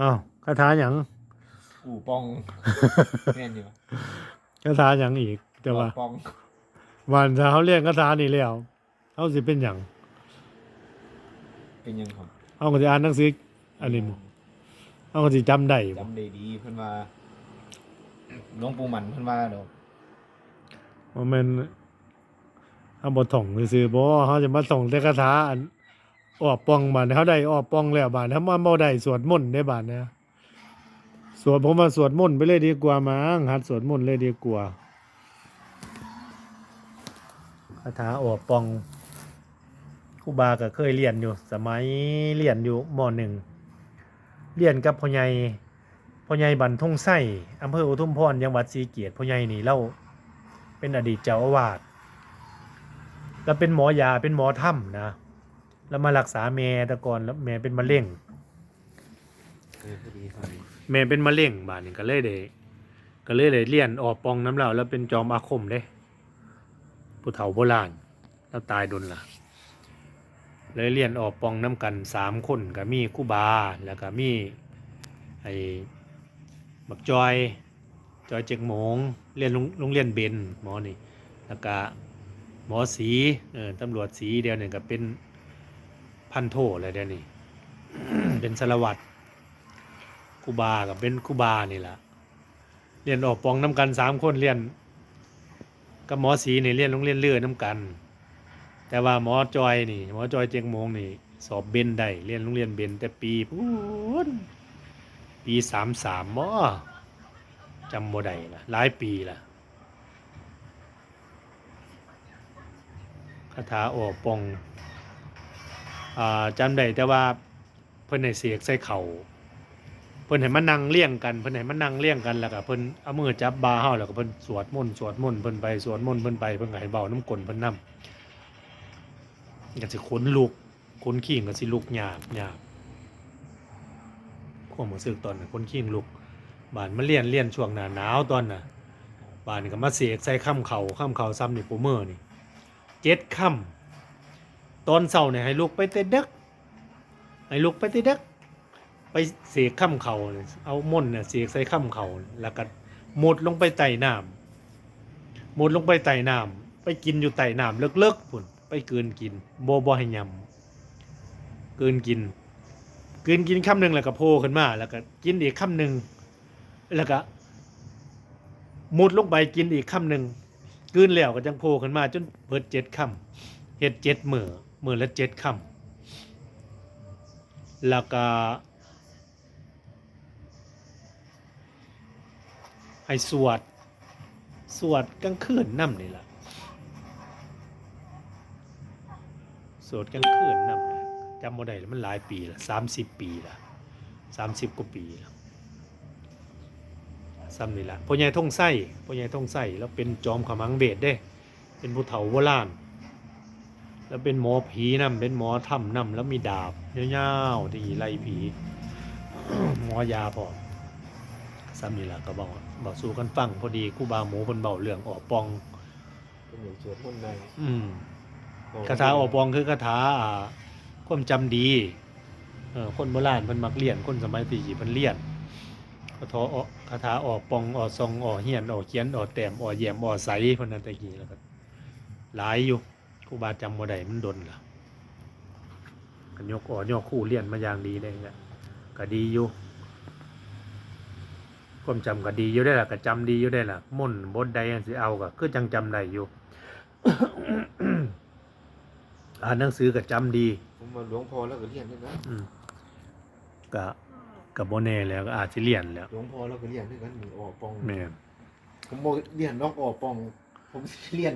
อ้าวคาถาหยังกูปองแม่นอยู่คาถาหยังอีก แต่ว่าปองวันถ้าเขาเรียนคาถานี่แล้วเขาสิเป็นหยังเป็นยังครับเขาก็สิอ่านหนังสืออันนี้บ่เขาก็สิจำได้บ่จำได้ดีเพิ่นว่าหลวงปู่หมันเพิ่นว่าดอกว่าแม่นเขาบ่ท่องซื่อๆบ่เขาจะมาท่องแต่คาถาอัน ออกป้องบาดนี้เขาได้ออกป้องแล้วบาดนี้เขามาบ่ได้สวดมนต์ได้บาดเนี้สวดผมมาสวดมนต์ไปเลยดีกว่ามั้งหัดสวดมนต์เลยดีกว่าคาถาออกป้องครูบาก็เคยเรียนอยู่ สมัยเรียนอยู่มหนึ่งเรียนกับพ่อใหญ่พ่อใหญ่บันทงไส้อำเภออุทุมพรจังหวัดศรีเกียรติพ่อใหญ่นี่เล่าเป็นอดีตเจ้าอาวาสแล้วเป็นหมอยาเป็นหมอถ้ำนะ แล้วมารักษาแม่แต่ก่อนแล้วแม่เป็นมะเร็งเออพอดีครับแม่เป็นมะเร็งบาดนี้ก็เลยได้ก็เลยได้เรียนออกปองน้ำเหล่าแล้วเป็นจอมอาคมเด้ผู้เฒ่าโบราณแล้วตายดนละเลยเรียนออกปองน้ำกันสามคนก็มีคู่บาแล้วก็มีไอ้บักจอยจอยเจ็กโมงเรียนโรงเรียนเบนหมอนี่แล้วก็หมอสีเออตำรวจสีเดียวนี่ก็เป็น พันโทอะไรเดี๋ยวนี่เป็นสารวัตรคูบากับเป็นคูบานี่แหละเรียนออกปองน้ำกันสามคนเรียนกับหมอสีนี่เรียนโรงเรียนเลือน้ำกัน แต่ว่าหมอจอยนี่ หมอจอยเจียงมงนี่ สอบเบนได้เรียนโรงเรียนเบนแต่ปีพูนปีสามสามมอจำโมได้ละหลายปีละคาถาออกปอง จำได้แต่ว่าเพิ่นในเสียกใส่เข่าเพิ่นให้มานั่งเลี้ยงกันเพิ่นให้มานั่งเลี้ยงกันแล้วก็เพิ่นเอามือจับบาเฮาแล้วก็เพิ่นสวดมนต์สวดมนต์เพิ่นไปสวดมนต์เพิ่นไปเพิ่นก็ให้เบาน้ำกลนเพิ่นนำก็สิขนลุกขนขิงก็สิลุกหยาบหยาบความรู้สึกตอนน่ะขนขิงลุกบานมาเรียนเรียนช่วงหน้าหนาวตอนน่ะบานก็มาเสกใส่ข้ามเข่าข้ามเข่าซ้ำนี่ปูเมอร์นี่เจ็ดค่ำ ตอนเช้าเนี่ยให้ลุกไปแต่ดึกให้ลุกไปแต่ดึกไปเสกข้ามเขาเนี่ยเอาม่นเนี่ยเสกใส่ข้ามเขาแล้วก็หมดลงไปไต่น้ำหมดลงไปไต่น้ำไปกินอยู่ไต่น้ำเลิกๆพุ่นไปเกินกินโบโบให้ยำเกินกินเกินกินคำหนึ่งแล้วก็โผล่ขึ้นมา แล้วก็กินอีกคำหนึ่งแล้วก็มุดลงไปกินอีกคำหนึ่งกินแล้วก็จังโผล่ขึ้นมา จนเบิดเจ็ดคำเห็ดเจ็ดเหมือ มือละเจ็ดคำแล้วก็ให้สวด สวดกลางคืนนั่นี่แหละสวดกลางคืนนั่นะจำบ่ได้แล้วมันหลายปีละสามสิบปีละสามสิบกว่าปีละซ้ำนี่ละพ่อใหญ่ท่องไส้พ่อใหญ่ท่องไส้แล้วเป็นจอมขมังเบศเด้ เป็นผู้เฒ่าโบราณ แล้วเป็นหมอผีนำเป็นหมอถ้ำนำแล้วมีดาบยาวๆที่ไล่ผี หมอยาพอซ้ำนี่ล่ะก็บอกบอกสู้กันฟังพอดีครู่บาหมูเพิ่นเบาเรื่องออกปองเป็นอย่างสวดมนต์ได้อืมคาถาออกปองคือคาถาอ่าความจำดีเออคนโบราณเพิ่นมักเรียนคนสมัยตีเพิ่นเรียนคาถาออกคาถาออกปองออกซองออกเฮียนออกเขียนออกแต้มออกแยมออกใสเพิ่นนั่นแตะกี้แล้วก็หลายอยู่ ครูบาจำบ่ได้มันดนล่ะกันยกออกยกคู่เรียนมาอย่างดีเลยเนี่ยก็ดีอยู่ความจำก็ดีอยู่ได้ล่ะก็จำดีอยู่ได้ล่ะม่นต์บทใดอันสิเอาก็คือจังจำได้อยู่อ่านหนังสือก็จำดี ผมมาหลวงพ่อแล้วก็เรียนด้วยกันอืมก็กับโบแน่แล้วก็อาจจะเรียนแล้วหลวงพ่อแล้วก็เรียนด้วยกันมีออกปองแม่นผมบอกเรียนนอกออกปอง ผมเรียน